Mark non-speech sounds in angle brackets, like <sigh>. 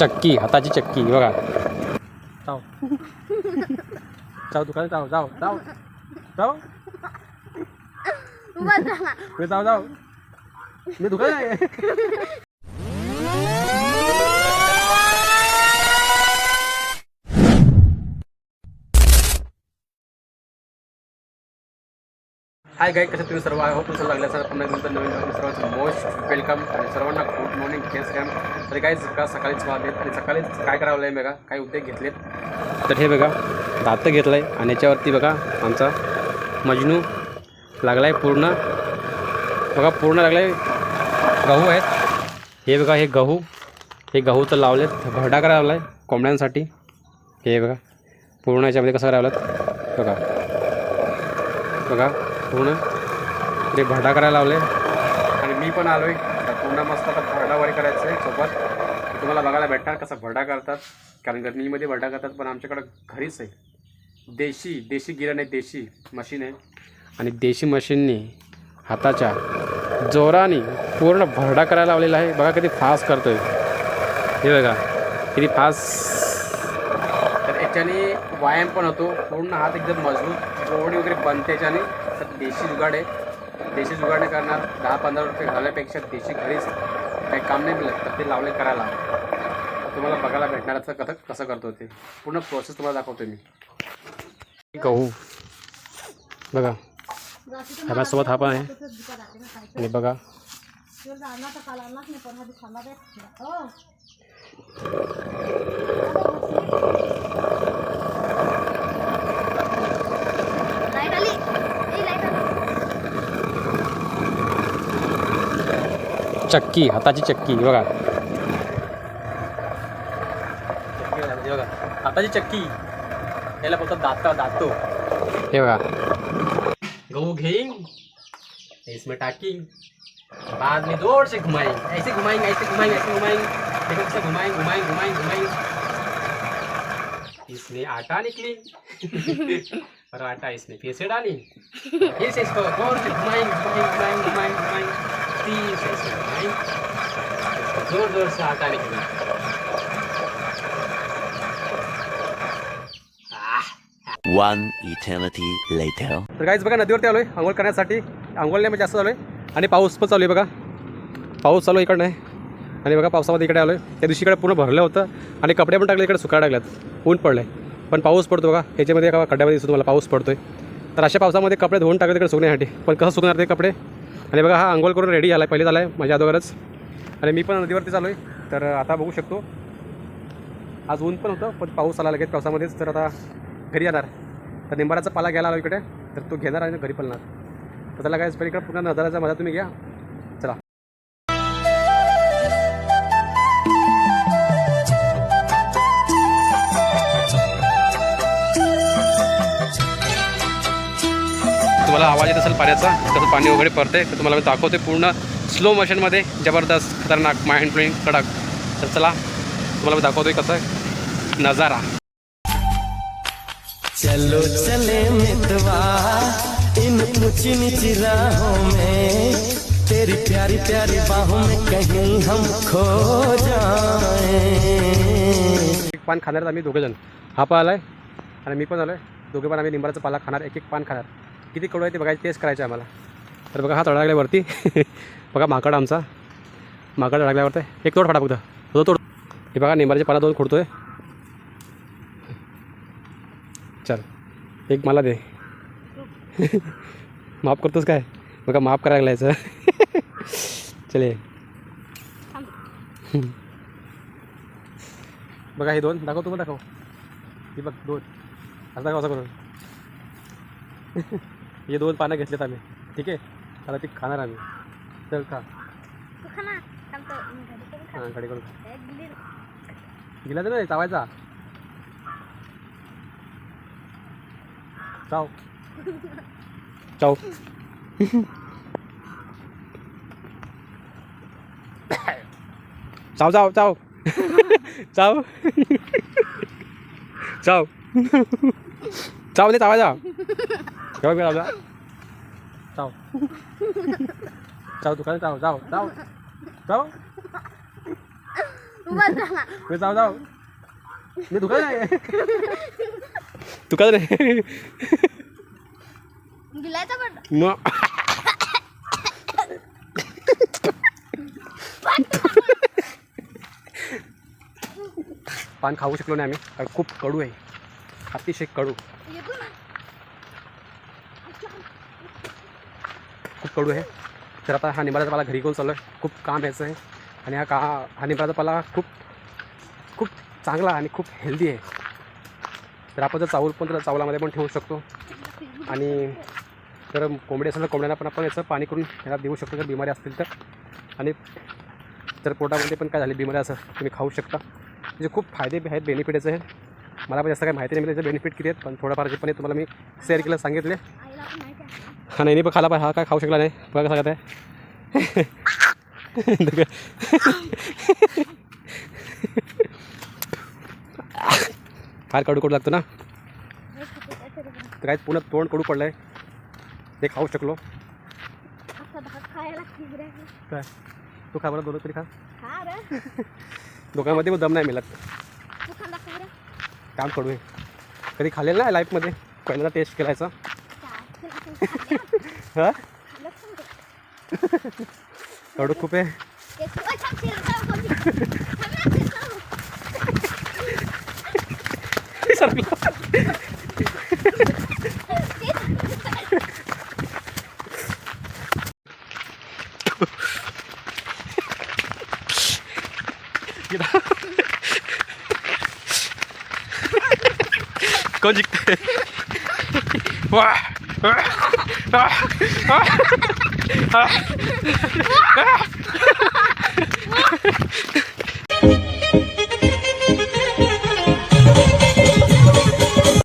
चक्की हाताची चक्की बघा. जाऊ. जाऊ दुकानात जाऊ जाऊ जाऊ. जाऊ. मी जाऊ जाऊ. मी दुकान हाय गाय कसं तुम्ही सर्व आय होप सर्व लागल्या सर पुन्हा नंतर नवीन नवीन सर्वांचं मोस्ट वेलकम आणि सर्वांना गुड मॉर्निंग केस कॅम तर काय का सकाळीच वाजलेत आणि सकाळीच काय करावं आहे बघा? काय उद्योग घेतलेत. तर हे बघा दात घेतलं आहे आणि याच्यावरती बघा आमचा मजनू लागला आहे पूर्ण. बघा पूर्ण लागला आहे गहू आहेत. हे बघा हे गहू. हे गहू तर लावलेत. घरडा करायला लावला आहे कोंबड्यांसाठी. हे बघा पूर्ण याच्यामध्ये कसं करावं बघा. बघा. पूर्ण ते भरडा करायला लावले. आणि मी पण आलो आहे पूर्ण मस्त आता वगैरे करायचं आहे सोबत. तुम्हाला बघायला भेटणार कसं भरडा करतात. कारण गर्मीमध्ये भरडा करतात पण आमच्याकडं घरीच आहे. देशी देशी गिरण आहे देशी मशीन आहे. आणि देशी मशीननी हाताच्या जोराने पूर्ण भरडा करायला लावलेला आहे. बघा किती फास्ट करतोय. हे बघा किती फास्ट तर याच्याने व्यायाम पण होतो. पूर्ण हात एकदम मजबूत बॉडी वगैरे बनते याच्याने. तर देशी जुगाड आहे. देशी जुगाड नाही करणार. दहा पंधरा रुपये घालण्यापेक्षा देशी घरीच काही काम नाही मिळत तर ते लावले करायला. तुम्हाला बघायला भेटणार असं कसं कसं करतो ते. पूर्ण प्रोसेस तुम्हाला दाखवतो मी. गहू. बघा. ह्याच्यासोबत हा पण आहे. आणि बघा. चक्की हाताची चक्की बघा. चक्की बघा हाताची चक्की. याला दाता दातो. हे बघा. गहू घेईन इसमें टाकिंग बाद में ज़ोर से घुमाएँगे ऐसे घुमाएँगे ऐसे घुमाएँगे ऐसे घुमाएँगे देखो कैसे घुमाएँगे घुमाएँगे घुमाएँगे घुमाएँगे इसमें आटा निकली. <laughs> और आटा इसमें फिर से डाली फिर से इसको ज़ोर से घुमाएँगे घुमाएँगे घुमाएँगे घुमाएँगे घुमाएंगे फिर से ऐसे घुमाएंगे जोर जोर से आटा निकली One eternity later. तर काहीच बघा नदीवरती आलोय. आंघोळ करण्यासाठी. आंघोळ नाही म्हणजे जास्त चालू आहे आणि पाऊस पण चालू आहे बघा. पाऊस चालू आहे इकडं नाही आणि बघा पावसामध्ये इकडे आलो आहे त्या दिवशी इकडे पूर्ण भरलं होतं. आणि कपडे पण टाकले इकडे सुकायला टाकल्यात ऊन पडलं आहे पण पाऊस पडतो बघा. ह्याच्यामध्ये एका खड्ड्यामध्ये दिसतो तुम्हाला पाऊस पडतोय. तर अशा पावसामध्ये कपडे धुवून टाकले तिकडे सुकण्यासाठी. पण कसं सुकणार ते कपडे? आणि बघा हा अंघोळ करून रेडी झाला आहे पहिलेच आला आहे माझ्या अगोदरच. आणि मी पण नदीवरती चालू आहे तर आता बघू शकतो. आज ऊन पण होतं पण पाऊस आला लगेच पावसामध्येच तर आता घरी येणार. तर निंबाराचा पाला घ्यायला आलो इकडे तर तो घेणार आणि घरी पळणार. तर त्याला काय इकडे पूर्ण नजाराचा मजा तुम्ही घ्या. आवाज येत असेल पाण्याचा कसं पाणी वगैरे पडतंय. तर तुम्हाला मी दाखवते पूर्ण स्लो मोशनमध्ये जबरदस्त खतरनाक माइंड ब्लोईंग कडक. तर चला तुम्हाला मी दाखवतोय कसं आहे. नजारा. चलो चले मितवा इन ऊंची नीची राहों में. तेरी प्यारी प्यारी बाहों में कहीं हम खो जाएं. एक पान खाणार आम्ही दोघे जण हा पण आलाय आणि मी पण आलोय. दोघे पण आम्ही लिंबाचा पाला खाणार एक एक पान खाणार. किती कडू आहे ते बघायचं तेच करायचं आहे आम्हाला. तर बघा हा तडा लागल्यावरती <laughs> बघा माकड आमचा. माकड लागल्यावरती एक तोड फाटा फक्त. तो तोड हे बघा निंबाचे पाला दोन खोडतोय. चल एक मला दे. <laughs> माफ करतोस काय? बघा माफ करायला लागलायचं <laughs> चले बघा हे दोन. दाखव तुम्ही दाखव. हे बघ दोन. असं दाखव असं करून? हे दोन पानं घेतलेत आम्ही. ठीक आहे? आता ती खाणार आम्ही. चल खा. हां करून. गेला तर नाही चावायचा. चाव. चाव. चाव चाव चाव. चाव. चाव. चाव दे चावायचा चाव बी चावला चाव चाव तू काय चाव चाव जाव चाव मी जाऊ चाव मी तुका नाही तुका रे मग पान खाऊ शकलो नाही आम्ही. खूप कडू आहे. अतिशय कडू. खूप कडू आहे. तर आता हा निंबाचा पाला घरी घेऊन चाललो आहे खूप काम यायचं आहे आणि हा का हा निंबाचा पाला खूप खूप चांगला आणि खूप हेल्दी आहे. तर आपण जर चावल पण तर चावलामध्ये पण ठेवू शकतो. आणि जर कोंबडी असेल तर कोंबड्यांना पण आपण याचं पाणी करून त्याला देऊ शकतो जर बिमारी असतील तर. आणि जर पोटामध्ये पण काय झाली बिमारी असं तुम्ही खाऊ शकता. म्हणजे खूप फायदे बी आहेत बेनिफिट याचं आहे मला पण जास्त काही माहिती नाही म्हणजे त्याचे बेनिफिट किती आहेत पण थोडंफार जे पण तुम्हाला मी शेअर केलं सांगितले. पण हा नाही पण खाला पाहिजे हा काय खाऊ शकला नाही. बघा कसं आहे फार कडू कडू लागतं ना. तरी पण. काय पुन्हा तोंड कडू पडलं आहे ते खाऊ शकलो. काय? तू खा बरं दोन तरी खा. दोघांमध्ये पण दम नाही मिळत. काम कडू आहे कधी खाल्लेलं नाही लाईफमध्ये पहिल्यांदा टेस्ट केलायचा. <laughs> हां. कडू <laughs> खूप आहे. <laughs> ते तू 건직대. <laughs> 와. 아. 아. 아. 아.